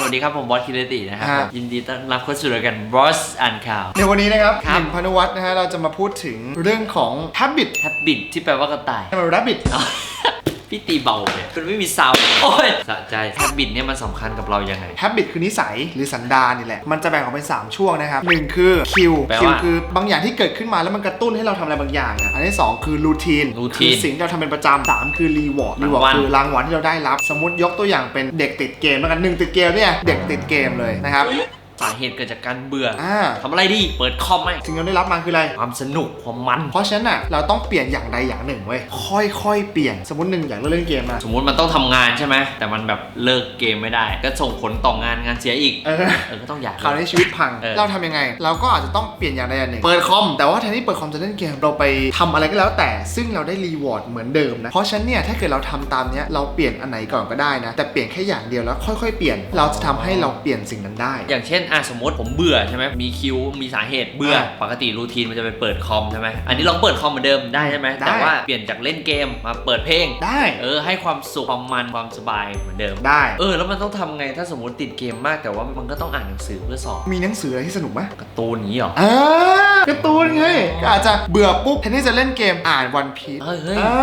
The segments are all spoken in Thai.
สวัสดีครับ ผมบอสคิรตินะครับฮะ ยินดีต้อนรับเข้าสู่รายการบอสอ่านข่าว ในวันนี้นะครับครัหบนึ่งพานุวัฒน์นะฮะเราจะมาพูดถึงเรื่องของ habit แฮบบิตที่แปลว่ากระต่ายให้มัน rabbit พี่ตีเบาเลยมันไม่มีซาวด์โอ้ยสะใจแฮบบิตเนี่ยมันสำคัญกับเรายังไง habit คือนิสัยหรือสันดานนี่แหละ มันจะแบ่งออกเป็น 3 ช่วงนะครับหนึ่งคือ Q แปล Q ว่าคือบางอย่างที่เกิดขึ้นมาแล้วมันกระตุ้นให้เราทำอะไรบางอย่างอะอันที่2คือ routine routine คือสิ่งที่เราทำเป็นประจำสามคือ reward ราง reward วัล คือรางวัลที่เราได้รับ สมมติยกตัวอย่างเป็นเด็กติดเกมแล้วกันหนึ่งติดเกมเนี่ยเด็กติดเกมเลยนะครับ สาเหตุเกิดจากการเบื่อออ่าทำอะไรดี เปิดคอมไหมสิ่งที่เราได้รับมาคืออะไร ความสนุกความมัน เพราะฉะนั้นอะเราต้องเปลี่ยนอย่างใดอย่างหนึ่งเว้ยค่อยๆเปลี่ยนสมมติหนึ่งอยากเล่นเกมอะสมมุติมันต้องทำงานใช่ไหม แต่มันแบบเลิกเกมไม่ได้ ก็ส่งผลต่องานงานเสียอีก เออ เออ ก็ต้องอยาก คราวนี้ชีวิตพัง เออ เราทำยังไง เราก็อาจจะต้องเปลี่ยนอย่างใดอย่างหนึ่ง เปิดคอม แต่ว่าแทนที่เปิดคอมจะเล่นเกม เราไปทำอะไรก็แล้วแต่ ซึ่งเราได้รีวอร์ดเหมือนเดิมนะ เพราะฉะนั้นเนี่ย ถ้าเกิดเราทำตามเนี้ย เราเปลี่ยนอันไหนก่อนก็ได้นะ แต่เปลี่ยนแค่อย่างเดียวแล้วค่อยๆ เปลี่ยน เราจะทำให้เราเปลี่ยนสิ่งนั้นได้ อย่างเช่นอะสมมติผมเบื่อใช่ไหมมีคิวมีสาเหตุเบื่ออ่าปกติรูทีนมันจะไปเปิดคอมใช่ไหมอันนี้ลองเปิดคอมเหมือนเดิมได้ใช่ไหมได้ แต่ว่าเปลี่ยนจากเล่นเกมมาเปิดเพลง ได้ เออ ให้ความสุขความมันความสบายเหมือนเดิม ได้ เออ แล้วมันต้องทำไงถ้าสมมติติดเกมมากแต่ว่ามันก็ต้องอ่านหนังสือเพื่อสอบมีหนังสืออะไรที่สนุกไหมการ์ตูนนี้เหรอ อ่าการ์ตูนไงก็อาจจะเบื่อปุ๊บแทนที่จะเล่นเกมอ่านวันพีเฮ้ยเฮ้ย อ่า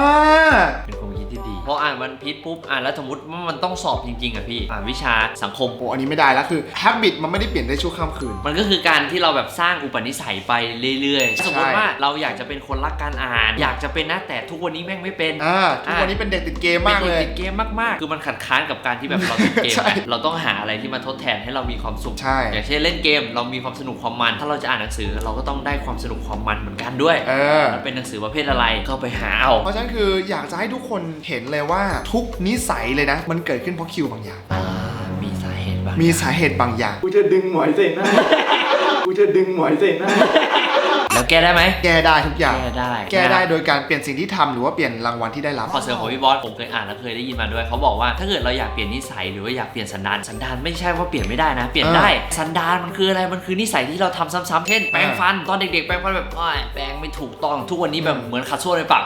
ออ่านวันพีชปุ๊บอ่านแล้วสมมติว่ามันต้องสอบจริงๆอะพี่อ่านวิชาสังคม โอ้อันนี้ไม่ได้แล้วคือ habit มันไม่ได้เปลี่ยนได้ชั่วข้ามคืน มันก็คือการที่เราแบบสร้างอุปนิสัยไปเรื่อยๆ สมมติว่าเราอยากจะเป็นคนรักการอ่าน อยากจะเป็นนะแต่ทุกวันนี้แม่งไม่เป็นอ่าทุกวันนี้เป็นเด็กติดเกมมากป็นเลด็ยติดเกมมากๆ คือมันขัดค้านกับการที่แบบเราติดเกมใช่อะเราต้องหาอะไรที่มาทดแทนให้เรามีความสุข ใช่ อย่างเช่นเล่นเกมเรามีความสนุกความมัน ถ้าเราจะอ่านหนังสือเราก็ต้องได้ความสนุกความมันเหมือนกันด้วยเออ มันเป็นหนังสือประเภทอะไรก็ไปหาเอา เพราะฉะนั้นคืออยากจะให้ทุกคนเห็นเลยว่าทุกนิสัยเลยนะ มันเกิดขึ้นเพราะคิวบางอย่าง อ่ามีสาเหตุบ้างมีสาเหตุบางอย่าง กูจะดึงหมอยใส่หน้า กูจะดึงหมอยใส่หน้า แล้วแก้ได้ไหมแก้ได้ทุกอย่าง แก้ได้แก้ได้นะโดยการเปลี่ยนสิ่งที่ทำหรือว่าเปลี่ยนรางวัลที่ได้รับข้อเสนอของพี่บอสผมเคยอ่านแล้วเคยได้ยินมาด้วยเขาบอกว่าถ้าเกิดเราอยากเปลี่ยนนิสัยหรือว่าอยากเปลี่ยนสันดานสันดานไม่ใช่ว่าเปลี่ยนไม่ได้นะ เปลี่ยนได้สันดานมันคืออะไรมันคือนิสัยที่เราทำซ้ำๆเช่นแปรงฟันตอนเด็กๆแปรงฟันแบบอ้อยแปรงไม่ถูกต้องทุกวันนี้แบบเหมือนขัดส้วมในปาก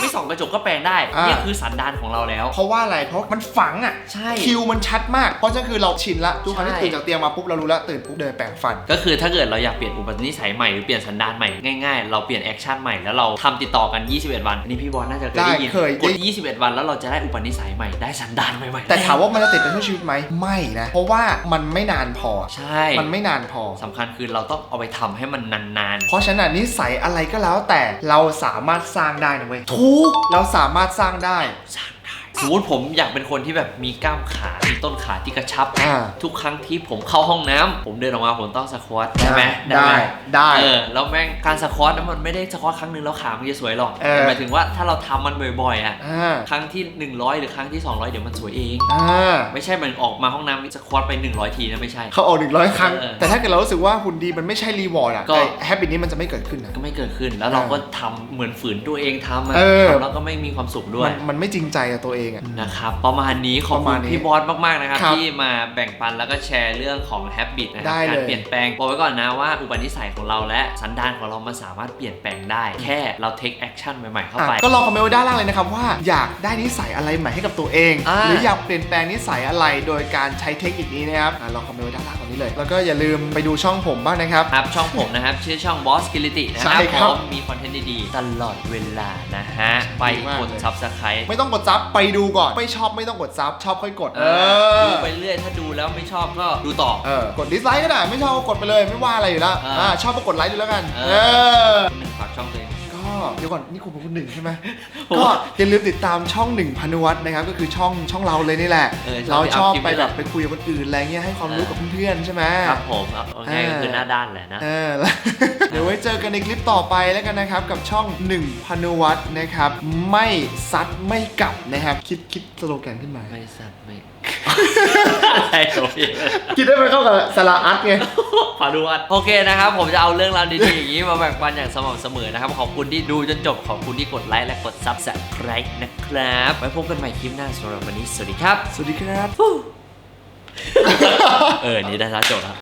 ไม่ส่องกระจกก็แปรงได้นี่คือสันดานของเราแล้ว เพราะว่าอะไรเพราะมันฝังอะใช่คิวมันชัดมาก เพราะฉะนั้นคือเราชินละทุกครั้งที่ใช่ ตื่นจากเตียงมาปุ๊บเรารู้แล้วตื่นปุ๊บเดินแปรงฟัน ก็คือถ้าเกิดเราอยากเปลี่ยนอุปนิสัยใหม่หรือเปลี่ยนสันดานใหม่ง่ายๆ เราเปลี่ยนแอคชั่นใหม่แล้วเราทำติดต่อกัน 21 วันอันนี้พี่บอลน่าจะเคยได้ยินได้เคยกด21 วันแล้วเราจะได้อุปนิสัยใหม่ได้สันดานใหม่ๆแต่ถามว่ามันจะติดเป็นชั่วชีวิตไหมไม่นะเพราะว่ามันไม่นานพอใช่มันไม่นานพอสำคัญคือเราต้องเอาไปทำให้มันนานเพราะฉะนั้นอะนิสัยอะไรก็แล้วแต่เราสามารถสร้างได้นะเว้ยๆทุกเราสามารถสร้างได้สร้างได้ สมมติผมอยากเป็นคนที่แบบมีกล้ามขามีต้นขาที่กระชับ อ่า ทุกครั้งที่ผมเข้าห้องน้ำผมเดินออกมาผมต้องสควอตได้ไหมได้หม ได้เออแล้วแม่งการสควอตนั้นมันไม่ได้สควอตครั้งหนึ่งแล้วขามันจะสวยหรอกเออแต่หมายถึงว่าถ้าเราทำมันบ่อยๆอะอ่าครั้งที่ 100 หรือครั้งที่ 200 เดี๋ยวมันสวยเอง อ่าไม่ใช่มันออกมาห้องน้ำสควอตไป 100 ทีนะไม่ใช่ เขาออกหนึ่งร้อยครั้ง เออแต่ถ้าเกิดเรารู้สึกว่าหุ่นดีมันไม่ใช่รีวอร์ดอะก็ แฮปปี้นี้มันจะไม่เกิดขึ้นนะ ก็ไม่เกิดขึ้นแล้วเราก็ทำเหมือนฝืนตัวเองทำอะเออ ทำแล้วก็ไม่มีความสุขด้วมัย นมันไม่จริงใจกับตัวเองอะ นะครับประมาณนี้ขอบประคุมาณณนี้พี่บอสมากๆนะครับ ครับที่มาแบ่งปันแล้วก็แชร์เรื่องของ habit นะครัได้การเลยเปลี่ยนแปลงบอกไว้ก่อนนะว่าอุปนิสัยของเราและสันดานของเรามันสามารถเปลี่ยนแปลงได้ แค่เรา take action ใหม่ๆเข้าไปอะก็ลองคอมเมนต์ไว้ด้านล่างเลยนะครับว่าอยากได้นิสัยอะไรใหม่ให้กับตัวเอง อ่า หรืออยากเปลี่ยนแปลงนิสัยอะไรโดยการใช้เทคนิคนี้นะครับอะลองคอมเมนต์ไว้ด้านล่างตรงนี้เลย แล้วก็อย่าลืมไปดูช่องผมบ้างนะครับ ครับช่องผมนะครับ ชื่อช่อง Boss k i l i t y นะคใช่รับครับผมมีคอนเทนต์ดีๆ ตลอดเวลานะฮะ ไปดีมากกดเลย subscribe ไม่ต้องกดซับไปดูก่อน ไม่ชอบไม่ต้องกดซับชอบค่อยกด เออ ดูไปเรื่อยถ้าดูแล้วไม่ชอบก็ดูต่อ เออกดดิสไลค์ก็ได้ ไม่ชอบก็กดไปเลย ไม่ว่าอะไรอยู่แล้วอ่า อ่าชอบก็กดไลค์ดูแล้วกัน เอเอออคุณหนึ่งฝากช่องตัวเองก็ เดี๋ยวก่อนนี่คุณเป็นคนหนึ่งใช่ไหมโอ้ก็อย่าลืมติดตามช่องหนึ่งพานุวัฒน์นะครับ ก็คือช่องช่องเราเลยนี่แหละ เออเราชอบที่ไปอัพคลิปแบบไปคุยกับคนอื่นอะไรเงี้ยให้ความรู้กับเพื่อนๆใช่ไหม ครับผมเอาเอาง่ายก็คือหน้าด้านแหละนะ เออแล้ว เดี๋ยวไว้เจอกันในคลิปต่อไปแล้วกันนะครับ กับช่องหนึ่งพานุวัฒน์นะครับ ไม่ซัดไม่กลับนะครับ คิดคิดสโลแกนขึ้นมา ไม่สัตว์ไม่ ใช่โอเคคิดได้ไหมเข้ากับสลาอัตไง พาดูวัดโอเคนะครับ ผมจะเอาเรื่องราวดีๆอย่างนี้มาแบ่งปันอย่างสม่ำเสมอนะครับ ขอบคุณที่ดูจนจบ ขอบคุณที่กดไลค์และกด subscribe นะครับ ไว้พบกันใหม่คลิปหน้าสำหรับวันนี้ สวัสดีครับ สวัสดีครับ เออ นี่ได้แล้วจบแล้ว